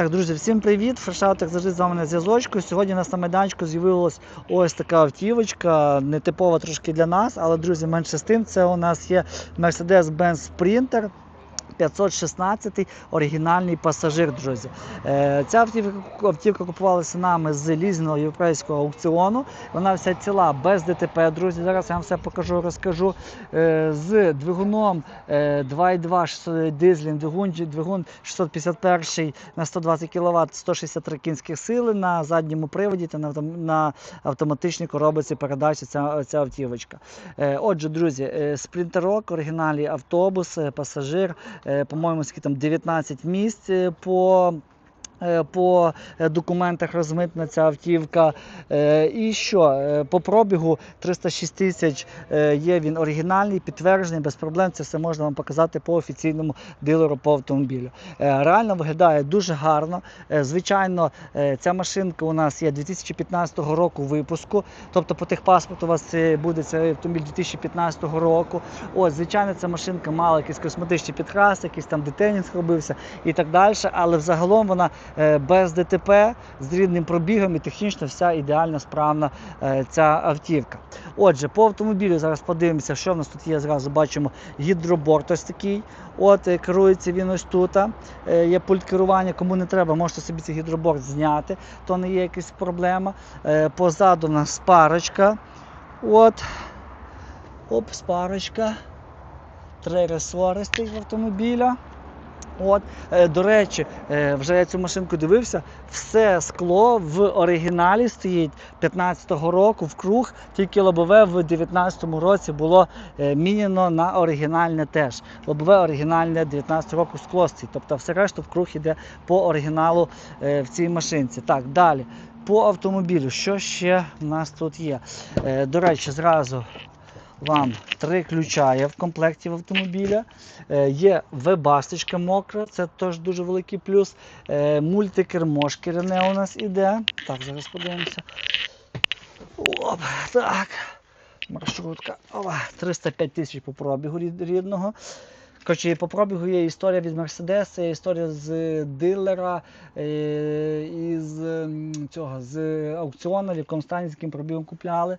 Так, друзі, всім привіт! Фрешаутик завжди з вами на зв'язочку. Сьогодні у нас на майданчику з'явилась ось така автівочка, нетипова трошки для нас, але друзі, менше з тим, це у нас є Mercedes-Benz Sprinter. 516 оригінальний пасажир, друзі. Е, Ця автівка, купувалася нами з лізного європейського аукціону. Вона вся ціла без ДТП, друзі. Зараз я вам все покажу, розкажу. Е, З двигуном е, 2.2 600 двигун, двигун 651 на 120 кВт, 163 кінських сили на задньому приводі та на, автом- на автоматичній коробці передачі ця, ця автівочка. Е, Отже, друзі, е, спринтерок, оригінальний автобус, е, пасажир, е, по-моєму, скільки там 19 місць е, по. Е, По е, документах розмитна ця автівка. Е, І що? По пробігу 306 тисяч є він оригінальний, підтверджений, без проблем. Це все можна вам показати по офіційному дилеру по автомобілю. Реально виглядає дуже гарно. Звичайно, ця машинка у нас є 2015 року випуску. Тобто по техпаспорту у вас буде цей автомобіль 2015 року. Ось, звичайно, ця машинка мала якісь косметичні підкраси, якийсь там детенінг робився і так далі. Але взагалом вона без ДТП з рідним пробігом і технічно вся ідеально справна е, ця автівка. Отже, по автомобілю зараз подивимося, що в нас тут є. Зразу бачимо гідроборт ось такий. От е, керується він ось тут. Е, Є пульт керування. Кому не треба, можете собі цей гідроборт зняти, то не є якась проблема. Е, Позаду в нас парочка. От. Оп, спарочка. Три ресори стоїть в автомобіля. От, е, до речі, е, вже я цю машинку дивився, все скло в оригіналі стоїть 15-го року в круг, тільки лобове в 19-му році було е, міняно на оригінальне теж. Лобове оригінальне 19 року скло стоїть. Тобто все решту в круг іде по оригіналу в цій машинці. Так, далі. По автомобілю, що ще в нас тут є? До речі, зразу вам три ключа є в комплекті в автомобіля. Е, Є вебасточка мокра, це теж дуже великий плюс. Е, Мультикермо шкіряне у нас іде. Так, зараз подивимося. Оп, так. Маршрутка. Ова, 305 тисяч по пробігу рідного. Коротше, по пробігу є історія від Mercedes, є історія з дилера, е, із цього, з аукціону, в якому пробігом купляли.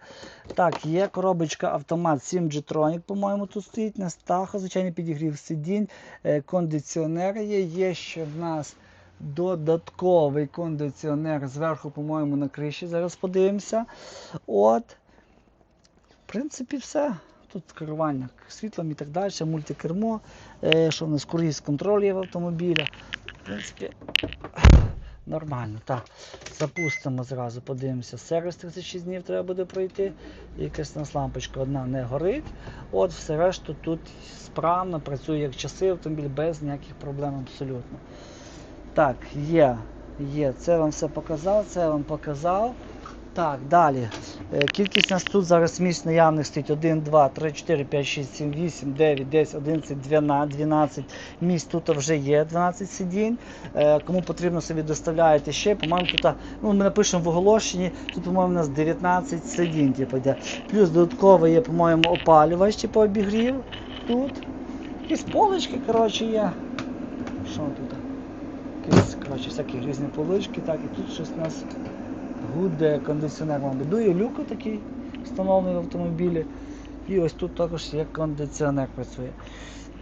Так, є коробочка автомат 7 G-Tronic, по-моєму, тут стоїть на стаху, звичайно, підігрів сидінь, е, кондиціонер є. Є ще в нас додатковий кондиціонер зверху, по-моєму, на криші. Зараз подивимося. От. В принципі, все. Тут керування світлом і так далі, мультикермо, е, що в нас круїз контроль є в автомобіля. В принципі, нормально. Так, запустимо зразу, подивимося. Сервіс 36 днів треба буде пройти. Якась у нас лампочка одна не горить. От все решту тут справно працює як часи автомобіль без ніяких проблем абсолютно. Так, є, є. Це вам все показав, це вам показав. Так, далі. Е, Кількість нас тут зараз місць наявних стоїть 1, 2, 3, 4, 5, 6, 7, 8, 9, 10, 11, 12, 12 місць тут вже є 12 сидінь. Е, Кому потрібно собі доставляєте ще. По-моєму, тут, ну, ми напишемо в оголошенні, тут, по-моєму, у нас 19 сидінь. Типу, йде. Плюс додатково є, по-моєму, опалювач, типу обігрів тут. Якісь полички, коротше, є. Що тут? Якісь, коротше, всякі різні полички, так, і тут щось у нас гуде кондиціонер, мабуть. Дує люк такий встановлений в автомобілі. І ось тут також є кондиціонер працює.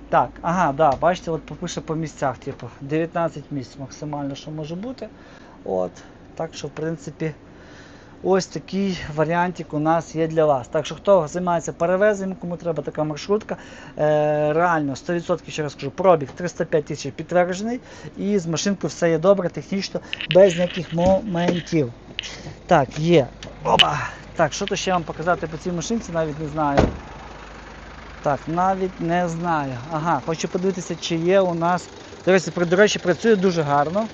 Так, ага, да, бачите, от попише по місцях, типу, 19 місць максимально, що може бути. От, так що, в принципі, ось такий варіантик у нас є для вас. Так що, хто займається перевезенням, кому треба така маршрутка, е, реально 100% ще раз кажу, пробіг 305 тисяч підтверджений, і з машинкою все є добре, технічно, без ніяких моментів. Так, є. Опа. Так, що то ще вам показати по цій машинці, навіть не знаю. Так, навіть не знаю. Ага, хочу подивитися, чи є у нас. Речі, до речі, працює дуже гарно.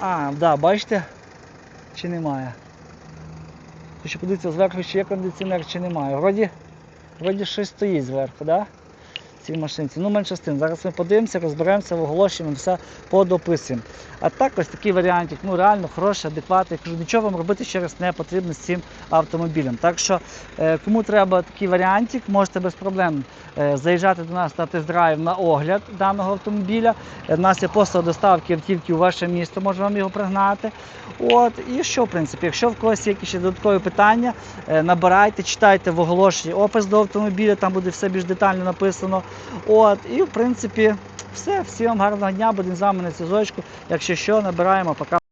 А, да, бачите? Чи немає? Хочу подивитися зверху, чи є кондиціонер, чи немає. Вроді, вроді щось стоїть зверху, да? Цій машинці. Ну, менше з тим. Зараз ми подивимося, розберемося, оголошуємо, все подописуємо. А так ось такий варіантик, ну реально хороший, адекватний. Кажу, нічого вам робити ще раз не потрібно з цим автомобілем. Так що, е, кому треба такий варіантик, можете без проблем е, заїжджати до нас на тест-драйв на огляд даного автомобіля. Е, У нас є послуга доставки автівки у ваше місто, можемо вам його пригнати. От, і що, в принципі, якщо в когось є якісь ще додаткові питання, е, набирайте, читайте в оголошенні опис до автомобіля, там буде все більш детально написано. От, і в принципі, все. Всім гарного дня, будемо з вами на зв'язочку. Якщо що, набираємо, пока.